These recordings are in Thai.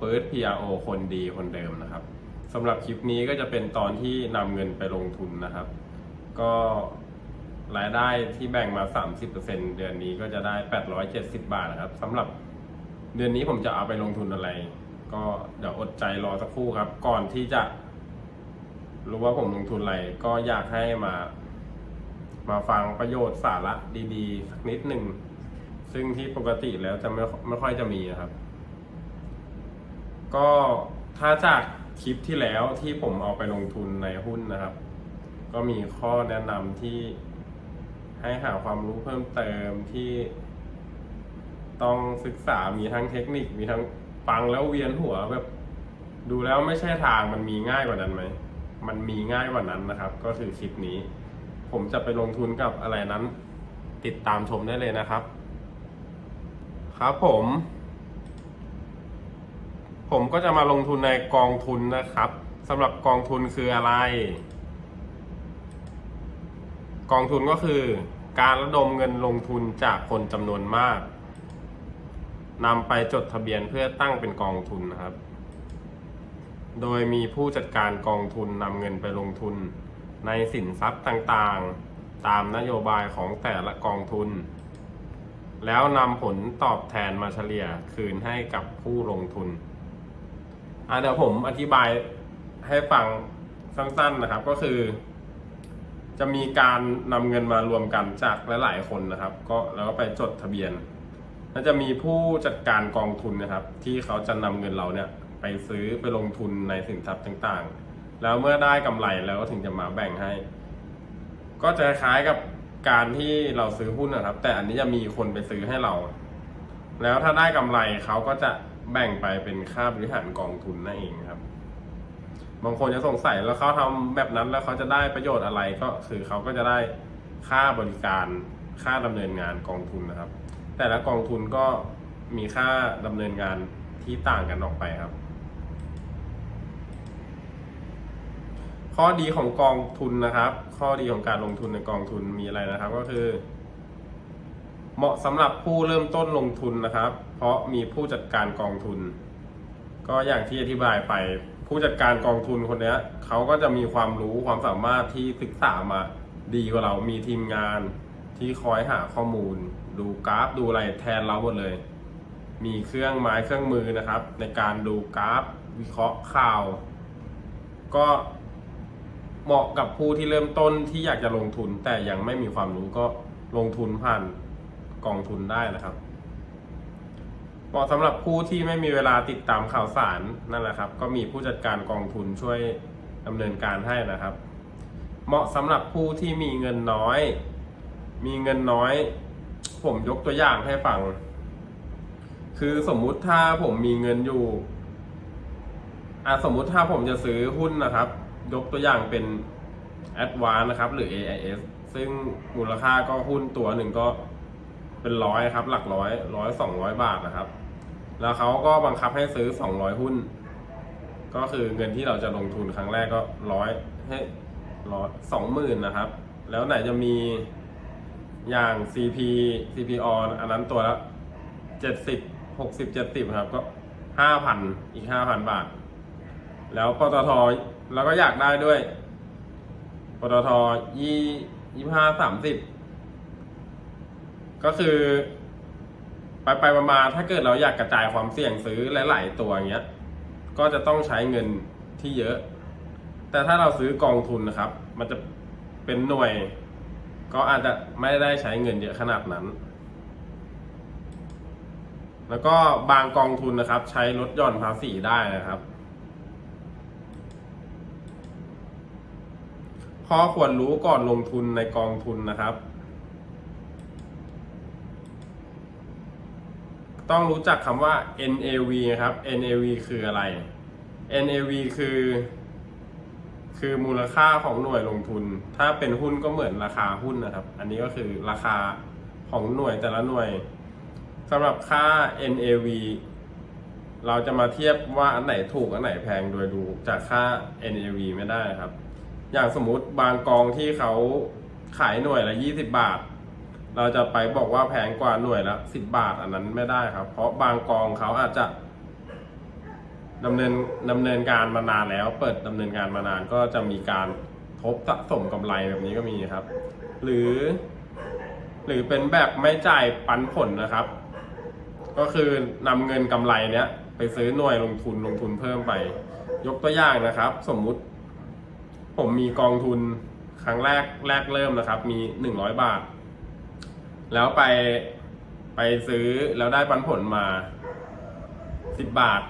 ปื๊ด PRO คนดีคนเดิมนะครับสำหรับคลิปนี้ก็จะเป็นตอนที่นำเงินไปลงทุนนะครับ ก็รายได้ที่แบ่งมา 30%เดือนนี้ก็จะได้ 870 บาทนะครับสำหรับเดือนนี้ผมจะเอาไปลงทุนอะไร ก็เดี๋ยวอดใจรอสักครู่ครับ ก่อนที่จะ รู้ว่าผมลงทุนอะไร ก็อยากให้มา มาฟังประโยชน์สาระดีๆสักนิดหนึ่งซึ่งที่ปกติแล้วจะไม่ไม่ค่อยจะมีนะครับ ก็ถ้าจากคลิปที่แล้วที่ผมเอาไปลงทุนในหุ้นนะครับ ก็มีข้อแนะนำที่ให้หาความรู้เพิ่มเติมที่ต้องศึกษามีทั้งเทคนิค มีทั้งฟังแล้วเวียนหัวแบบ ดูแล้วไม่ใช่ทางมันมีง่ายกว่านั้นไหม มันมีง่ายกว่านั้นนะครับ ก็คือคลิปนี้ ผมจะไปลงทุนกับอะไรนั้น ติดตามชมได้เลยนะครับ ครับผม ผมก็จะมาลงทุนในกองทุนนะครับสำหรับกองทุนคืออะไร กองทุนก็คือ การระดมเงินลงทุนจากคนจำนวนมากนำไปจดทะเบียนเพื่อตั้งเป็นกองทุนนะครับ โดยมีผู้จัดการกองทุนนำเงินไปลงทุนในสินทรัพย์ต่างๆ ตามนโยบายของแต่ละกองทุน แล้วนำผลตอบแทนมาเฉลี่ยคืนให้กับผู้ลงทุน อะเดี๋ยวผมอธิบายให้ฟังสั้นๆนะครับ ก็คือ จะมีการนำเงินมารวมกันจากหลายๆคนนะครับ ก็แล้วก็ไปจดทะเบียนแล้วจะมีผู้จัดการกองทุนนะครับ ที่เขาจะนำเงินเราเนี่ยไปซื้อไปลงทุนในสินทรัพย์ต่างๆ แล้วเมื่อได้กำไรแล้วก็ถึงจะมาแบ่งให้ ก็จะคล้ายกับการที่เราซื้อหุ้นนะครับ แต่อันนี้จะมีคนไปซื้อให้เรา แล้วถ้าได้กำไรเขาก็จะ แบ่งไปเป็นค่าบริหารกองทุนนั่นเองครับ บางคนจะสงสัยแล้วเขาทำแบบนั้นแล้วเขาจะได้ประโยชน์อะไรก็คือเขาก็จะได้ค่าบริการค่าดำเนินงานกองทุนนะครับ แต่ละกองทุนก็มีค่าดำเนินงานที่ต่างกันออกไปครับ ข้อดีของกองทุนนะครับ ข้อดีของการลงทุนในกองทุนมีอะไรนะครับ ก็คือ เหมาะสำหรับผู้เริ่มต้นลงทุนนะครับ เพราะมีผู้จัดการกองทุน ก็อย่างที่อธิบายไป ผู้จัดการกองทุนคนนี้เขาก็จะมีความรู้ความสามารถที่ศึกษามาดีกว่าเรามีทีมงานที่คอยหาข้อมูล ดูกราฟดูอะไรแทนเราหมดเลย มีเครื่องไม้เครื่องมือนะครับ ในการดูกราฟวิเคราะห์ข่าว ก็เหมาะกับผู้ที่เริ่มต้นที่อยากจะลงทุน แต่ยังไม่มีความรู้ก็ลงทุนผ่านกองทุนได้นะครับ มาะสำหรับผู้ที่ไม่มีเวลาติดตามข่าวสารนั่นแหละครับ ก็มีผู้จัดการกองทุนช่วยดำเนินการให้นะครับ เหมาะสำหรับผู้ที่มีเงินน้อย มีเงินน้อย ผมยกตัวอย่างให้ฟัง คือสมมุติถ้าผมมีเงินอยู่อะสมมุติถ้าผมจะซื้อหุ้นนะครับ ยกตัวอย่างเป็น a d v a n c e นะครับ หรือ AIS ซึ่งมูลค่าก็หุ้นตัวหนึ่งก็เป็นร้อยครับ หลักร้อยร้อยสองร้อยบาทนะครับ แล้วเขาก็บังคับให้ซื้อสองร้อยหุ้น ก็คือเงินที่เราจะลงทุนครั้งแรกก็ร้อยให้ร้อยสองหมื่นนะครับ แล้วไหนจะมีอย่าง CP CPO อันนั้นตัวละเจ็ดสิบหกสิบเจ็ดสิบครับก็ห้าพันอีกห้าพันบาท แล้วปตทเราก็อยากได้ด้วย ปตทยี่ยี่ห้าสามสิบก็คือ ไปไปมาถ้าเกิดเราอยากกระจายความเสี่ยงซื้อหลาย ๆ ตัวอย่างเงี้ย ก็จะต้องใช้เงินที่เยอะ แต่ถ้าเราซื้อกองทุนนะครับ มันจะเป็นหน่วย ก็อาจจะไม่ได้ใช้เงินเยอะขนาดนั้น แล้วก็บางกองทุนนะครับ ใช้ลดหย่อนภาษีได้นะครับ ข้อควรรู้ก่อนลงทุนในกองทุนนะครับ ต้องรู้จักคำว่า NAV ครับ NAV คืออะไร NAV คือ คือมูลค่าของหน่วยลงทุน ถ้าเป็นหุ้นก็เหมือนราคาหุ้นนะครับ อันนี้ก็คือราคาของหน่วยแต่ละหน่วยสำหรับค่า NAV เราจะมาเทียบว่าอันไหนถูกอันไหนแพงโดยดูจากค่า NAV ไม่ได้ครับ อย่างสมมุติบางกองที่เขาขายหน่วยละ 20 บาท เราจะไปบอกว่าแพงกว่าหน่วยละสิบบาทอันนั้นไม่ได้ครับ เพราะบางกองเขาอาจจะดำเนินดำเนินการมานานแล้ว เปิดดำเนินการมานานก็จะมีการทบสะสมกำไรแบบนี้ก็มีครับ หรือ หรือเป็นแบบไม่จ่ายปันผลนะครับ ก็คือนำเงินกำไรเนี้ยไปซื้อหน่วยลงทุนลงทุนเพิ่มไป ยกตัวอย่างนะครับ สมมุติ ผมมีกองทุนครั้งแรกแรกเริ่มนะครับ มีหนึ่งร้อยบาท แล้วไปไปซื้อแล้วได้ปันผลมาสิบบาท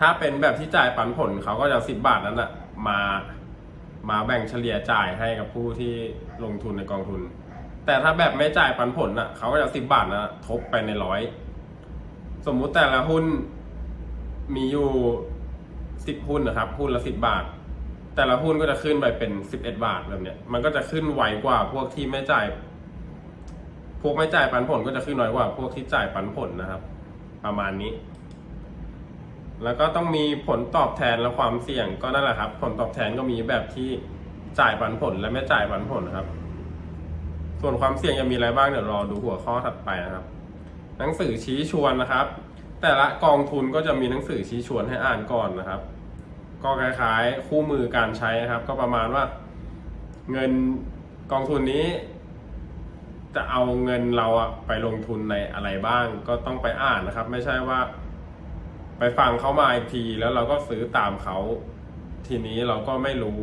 ถ้าเป็นแบบที่จ่ายปันผลเขาก็จะสิบบาทนั้นอะมามาแบ่งเฉลี่ยจ่ายให้กับผู้ที่ลงทุนในกองทุน แต่ถ้าแบบไม่จ่ายปันผลอะเขาก็จะสิบบาทนะทบไปในร้อยสมมุติแต่ละหุ้นมีอยู่สิบหุ้นนะครับหุ้นละสิบบาท แต่ละหุ้นก็จะขึ้นไปเป็นสิบเอ็ดบาทแบบเนี้ยมันก็จะขึ้นไวกว่าพวกที่ไม่จ่าย พวกไม่จ่ายปันผลก็จะขึ้นน้อยกว่า พวกที่จ่ายปันผลนะครับ ประมาณนี้ แล้วก็ต้องมีผลตอบแทนและความเสี่ยงก็นั่นแหละครับ ผลตอบแทนก็มีแบบที่จ่ายปันผลและไม่จ่ายปันผลนะครับ ส่วนความเสี่ยงจะมีอะไรบ้างเดี๋ยวรอดูหัวข้อถัดไปนะครับ หนังสือชี้ชวนนะครับ แต่ละกองทุนก็จะมีหนังสือชี้ชวนให้อ่านก่อนนะครับ ก็คล้ายๆ คู่มือการใช้นะครับ ก็ประมาณว่า เงินกองทุนนี้ จะเอาเงินเราอะไปลงทุนในอะไรบ้าง ก็ต้องไปอ่านนะครับ ไม่ใช่ว่า ไปฟังเขามาอีกที แล้วเราก็ซื้อตามเขาทีนี้เราก็ไม่รู้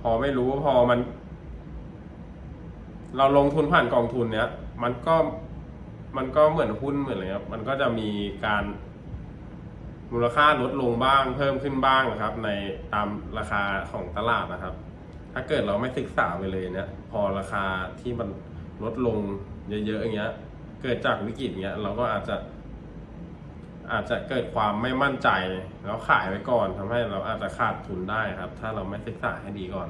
พอไม่รู้พอมัน เราลงทุนผ่านกองทุนเนี้ยมันก็มันก็เหมือนหุ้นเหมือนอะไรครับ มันก็จะมีการมูลค่าลดลงบ้างเพิ่มขึ้นบ้างนะครับ ในตามราคาของตลาดนะครับ ถ้าเกิดเราไม่ศึกษาไปเลยเนี่ย พอราคาที่มัน ลดลงเยอะๆอย่างเงี้ย เกิดจากวิกฤตเงี้ยเราก็อาจจะ อาจจะเกิดความไม่มั่นใจแล้วขายไว้ก่อนทำให้เราอาจจะขาดทุนได้ครับ ถ้าเราไม่ศึกษาให้ดีก่อน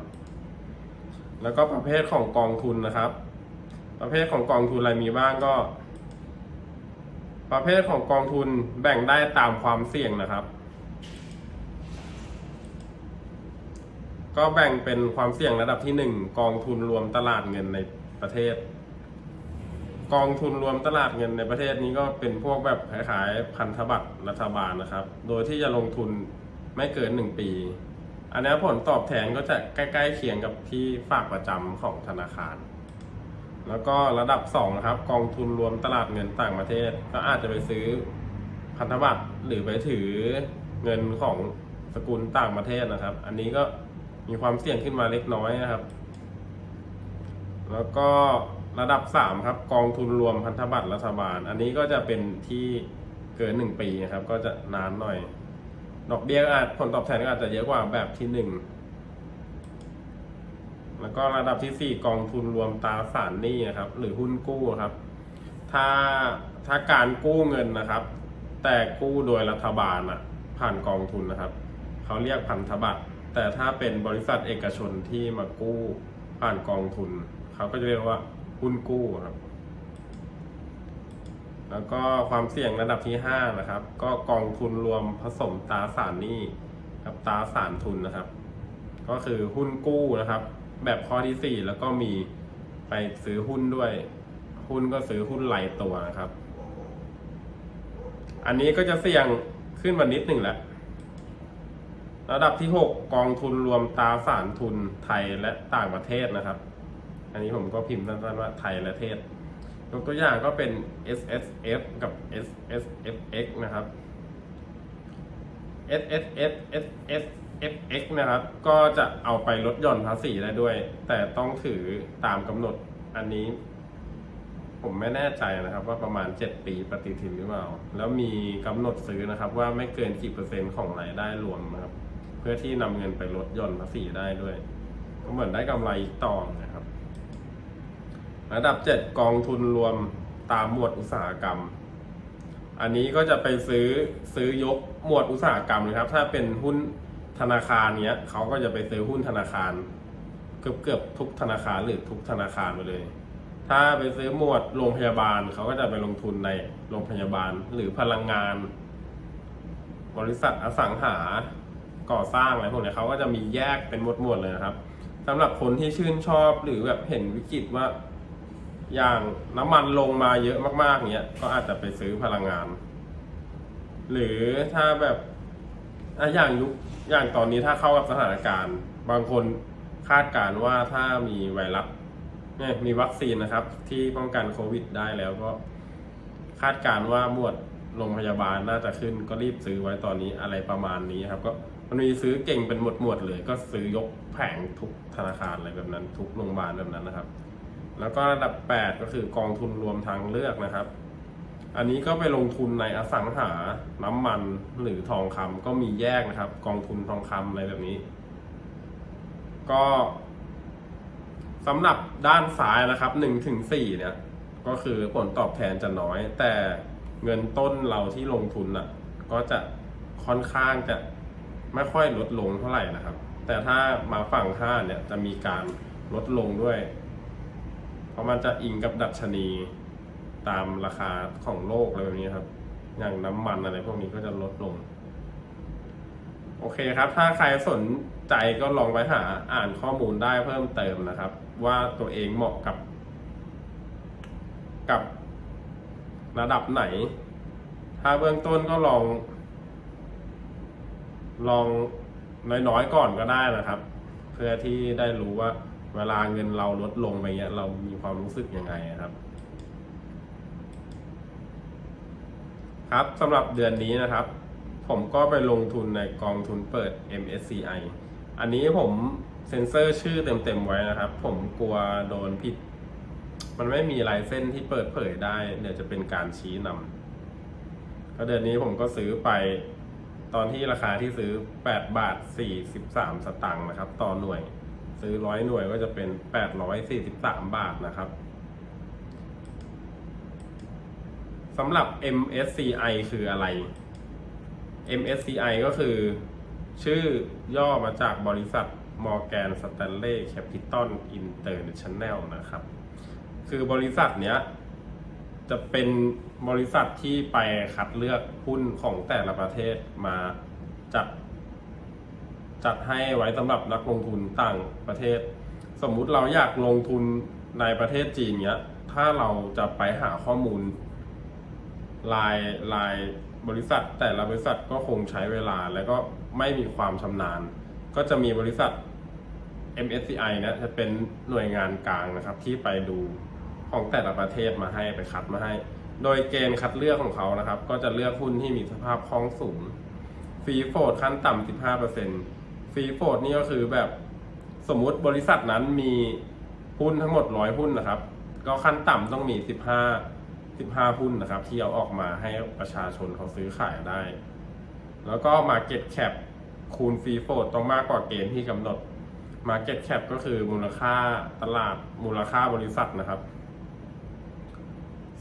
แล้วก็ประเภทของกองทุนนะครับ ประเภทของกองทุนอะไรมีบ้างก็ ประเภทของกองทุนแบ่งได้ตามความเสี่ยงนะครับก็แบ่งเป็นความเสี่ยงระดับที่หนึ่งกองทุนรวมตลาดเงินในประเทศ กองทุนรวมตลาดเงินในประเทศนี้ก็เป็นพวกแบบคล้ายๆพันธบัตรรัฐบาลนะครับ โดยที่จะลงทุนไม่เกินหนึ่งปี อันนี้ผลตอบแทนก็จะใกล้ๆเคียงกับที่ฝากประจำของธนาคาร แล้วก็ระดับ2นะครับกองทุนรวมตลาดเงินต่างประเทศ ก็อาจจะไปซื้อพันธบัตรหรือไปถือเงินของสกุลต่างประเทศนะครับ อันนี้ก็มีความเสี่ยงขึ้นมาเล็กน้อยนะครับ แล้วก็ ระดับ 3 ครับ กองทุนรวมพันธบัตรรัฐบาล อันนี้ก็จะเป็นที่เกิน 1 ปีครับ ก็จะนานหน่อย ดอกเบี้ยอาจผลตอบแทนก็อาจจะเยอะกว่าแบบที่ 1 แล้วก็ระดับที่ 4 กองทุนรวมตราสารหนี้นครับ หรือหุ้นกู้ครับ ถ้าถ้าการกู้เงินนะครับ แต่กู้โดยรัฐบาลอะผ่านกองทุนนะครับเขาเรียกพันธบัตรแต่ถ้าเป็นบริษัทเอกชนที่มากู้ผ่านกองทุนเขาก็จะเรียกว่า หุ้นกู้ครับ แล้วก็ความเสี่ยงระดับที่5นะครับ ก็กองทุนรวมผสมตราสารหนี้กับตราสารทุนนะครับ ก็คือหุ้นกู้นะครับ แบบข้อที่4แล้วก็มีไปซื้อหุ้นด้วย หุ้นก็ซื้อหุ้นรายตัวนะครับ อันนี้ก็จะเสี่ยงขึ้นมานิดหนึ่งแหละระดับที่ 6 กองทุนรวมตราสารทุนไทยและต่างประเทศนะครับ อันนี้ผมก็พิมพ์สั้นๆว่าไทยและเทศยกตัวอย่างก็เป็น S S F กับ S S F X นะครับ S S F S S F X นะครับ ก็จะเอาไปลดหย่อนภาษีได้ด้วย แต่ต้องถือตามกำหนดอันนี้ ผมไม่แน่ใจนะครับ ว่าประมาณ 7 ปีปฏิทินหรือเปล่า แล้วมีกำหนดซื้อนะครับว่าไม่เกินกี่เปอร์เซ็นต์ของรายได้รวมนะครับ เพื่อที่นำเงินไปลดหย่อนภาษีได้ด้วย ก็เหมือนได้กำไรอีกต่อนะครับ ระดับ 7 กองทุนรวมตามหมวดอุตสาหกรรม อันนี้ก็จะไปซื้อซื้อยกหมวดอุตสาหกรรมเลยครับ ถ้าเป็นหุ้นธนาคารเนี้ยเขาก็จะไปซื้อหุ้นธนาคาร เกือบเกือบทุกธนาคารหรือทุกธนาคารไปเลย ถ้าไปซื้อหมวดโรงพยาบาลเขาก็จะไปลงทุนในโรงพยาบาลหรือพลังงาน บริษัทอสังหาก่อสร้างอะไรพวกนี้เขาก็จะมีแยกเป็นหมวดๆเลยนะครับสำหรับคนที่ชื่นชอบหรือแบบเห็นวิกฤตว่า อย่างน้ำมันลงมาเยอะมากๆเนี้ยก็อาจจะไปซื้อพลังงาน หรือถ้าแบบอย่างยุคอย่างตอนนี้ถ้าเข้ากับสถานการณ์ บางคนคาดการณ์ว่าถ้ามีไวรัสเนี่ยมีวัคซีนนะครับ ที่ป้องกันโควิดได้แล้วก็ คาดการณ์ว่าหมวดโรงพยาบาลน่าจะขึ้นก็รีบซื้อไว้ตอนนี้อะไรประมาณนี้ครับ ก็มันมีซื้อเก่งเป็นหมวดหมวดเลย ก็ซื้อยกแผงทุกธนาคารอะไรแบบนั้น ทุกโรงพยาบาลแบบนั้นนะครับ แล้วก็ระดับ 8 ก็คือกองทุนรวมทางเลือกนะครับ อันนี้ก็ไปลงทุนในอสังหาน้ำมันหรือทองคำก็มีแยกนะครับ กองทุนทองคำอะไรแบบนี้ ก็สำหรับด้านซ้ายนะครับ1ถึง4เนี่ย ก็คือผลตอบแทนจะน้อย แต่เงินต้นเราที่ลงทุนอะ ก็จะค่อนข้างจะไม่ค่อยลดลงเท่าไหร่นะครับ แต่ถ้ามาฝั่งห้าเนี่ยจะมีการลดลงด้วย ราะมันจะอิงกับดัชนีตามราคาของโลกอะไรแบบนี้ครับ อย่างน้ำมันอะไรพวกนี้ก็จะลดลง โอเคครับ ถ้าใครสนใจก็ลองไปหาอ่านข้อมูลได้เพิ่มเติมนะครับ ว่าตัวเองเหมาะกับ กับระดับไหน ถ้าเบื้องต้นก็ลอง ลองน้อยๆก่อนก็ได้นะครับ เพื่อที่ได้รู้ว่า เวลาเงินเราลดลงไปเงี้ย เรามีความรู้สึกยังไงครับ ครับสำหรับเดือนนี้นะครับ ผมก็ไปลงทุนในกองทุนเปิด MSCI อันนี้ผมเซ็นเซอร์ชื่อเต็มๆไว้นะครับ ผมกลัวโดนผิด มันไม่มีลายเส้นที่เปิดเผยได้ เดี๋ยวจะเป็นการชี้นำก็เดือนนี้ผมก็ซื้อไปตอนที่ราคาที่ซื้อ 8 บาท 43 สตางค์นะครับ ต่อหน่วย ซื้อร้อยหน่วยก็จะเป็น843บาทนะครับสำหรับ MSCI คืออะไร MSCI ก็คือชื่อย่อมาจากบริษัท Morgan Stanley Capital International นะครับ คือบริษัทเนี้ยจะเป็นบริษัทที่ไปคัดเลือกหุ้นของแต่ละประเทศมาจัด จัดให้ไว้สำหรับนักลงทุนต่างประเทศ สมมุติเราอยากลงทุนในประเทศจีนเนี้ย ถ้าเราจะไปหาข้อมูลลายลายบริษัท แต่ละบริษัทก็คงใช้เวลาและก็ไม่มีความชำนาญ ก็จะมีบริษัท MSCI เนะจะเป็นหน่วยงานกลางนะครับ ที่ไปดูของแต่ละประเทศมาให้ไปคัดมาให้ โดยเกณฑ์คัดเลือกของเขานะครับ ก็จะเลือกหุ้นที่มีสภาพคล่องสูงฟรีโฟดขั้นต่ำ15% ฟรีโฟดนี่ก็คือแบบสมมุติบริษัทนั้นมีหุ้นทั้งหมดร้อยหุ้นนะครับ ก็ขั้นต่ำต้องมี15 15หุ้นนะครับ ที่เอาออกมาให้ประชาชนเขาซื้อขายได้ แล้วก็ Market Cap คูณฟรีโฟดต้องมากกว่าเกณฑ์ที่กำหนด Market Cap ก็คือมูลค่าตลาดมูลค่าบริษัทนะครับ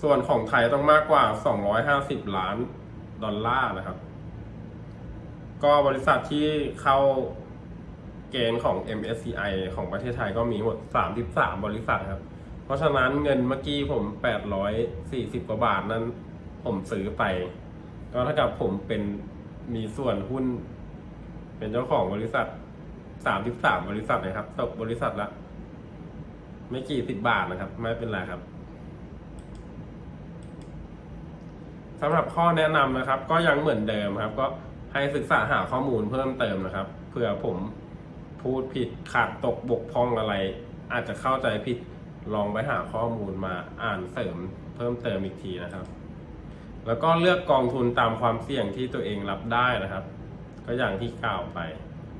ส่วนของไทยต้องมากกว่า 250 ล้านดอลลาร์นะครับ ก็บริษัทที่เข้าเกณฑ์ของ MSCI ของประเทศไทยก็มีหมด 33 บริษัทครับ เพราะฉะนั้นเงินเมื่อกี้ผม 840 กว่าบาทนั้น ผมซื้อไป ก็เท่ากับผมเป็นมีส่วนหุ้น เป็นเจ้าของบริษัท 33 บริษัทเลยครับตกบริษัทละ ไม่กี่สิบบาทนะครับ ไม่เป็นไรครับสำหรับข้อแนะนำนะครับ ก็ยังเหมือนเดิมครับ ก็ ให้ศึกษาหาข้อมูลเพิ่มเติมนะครับเผื่อผมพูดผิดขาดตกบกพร่องอะไร อาจจะเข้าใจผิดลองไปหาข้อมูลมาอ่านเสริมเพิ่มเติมอีกทีนะครับ แล้วก็เลือกกองทุนตามความเสี่ยงที่ตัวเองรับได้นะครับ ก็อย่างที่กล่าวไป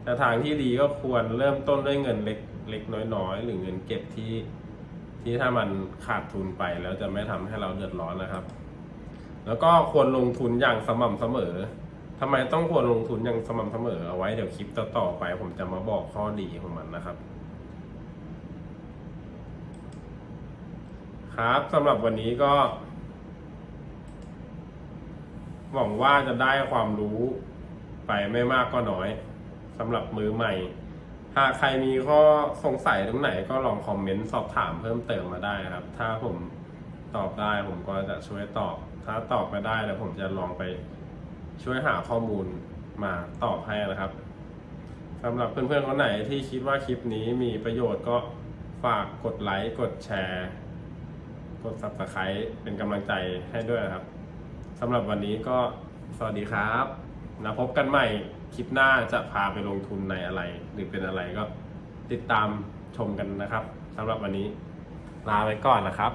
แต่ทางที่ดีก็ควรเริ่มต้นด้วยเงินเล็กเล็กน้อยๆ หรือเงินเก็บที่ที่ถ้ามันขาดทุนไปแล้วจะไม่ทำให้เราเดือดร้อนนะครับ แล้วก็ควรลงทุนอย่างสม่ำเสมอ ทำไมต้องควรลงทุนอย่างสม่ำเสมอเอาไว้เดี๋ยวคลิปต่อๆไป ผมจะมาบอกข้อดีของมันนะครับ ครับสำหรับวันนี้ก็ หวังว่าจะได้ความรู้ไปไม่มากก็น้อยสำหรับมือใหม่ หากใครมีข้อสงสัยตรงไหนก็ลองคอมเมนต์สอบถามเพิ่มเติมมาได้นะครับ ถ้าผมตอบได้ผมก็จะช่วยตอบ ถ้าตอบไม่ได้แล้วผมจะลองไป ช่วยหาข้อมูลมาตอบให้นะครับสำหรับเพื่อนๆคนไหนที่คิดว่าคลิปนี้มีประโยชน์ก็ฝากกดไลค์กดแชร์ กด subscribe เป็นกำลังใจให้ด้วยนะครับสำหรับวันนี้ก็สวัสดีครับนะพบกันใหม่คลิปหน้าจะพาไปลงทุนในอะไร หรือเป็นอะไรก็ติดตามชมกันนะครับสำหรับวันนี้ลาไปก่อนนะครับ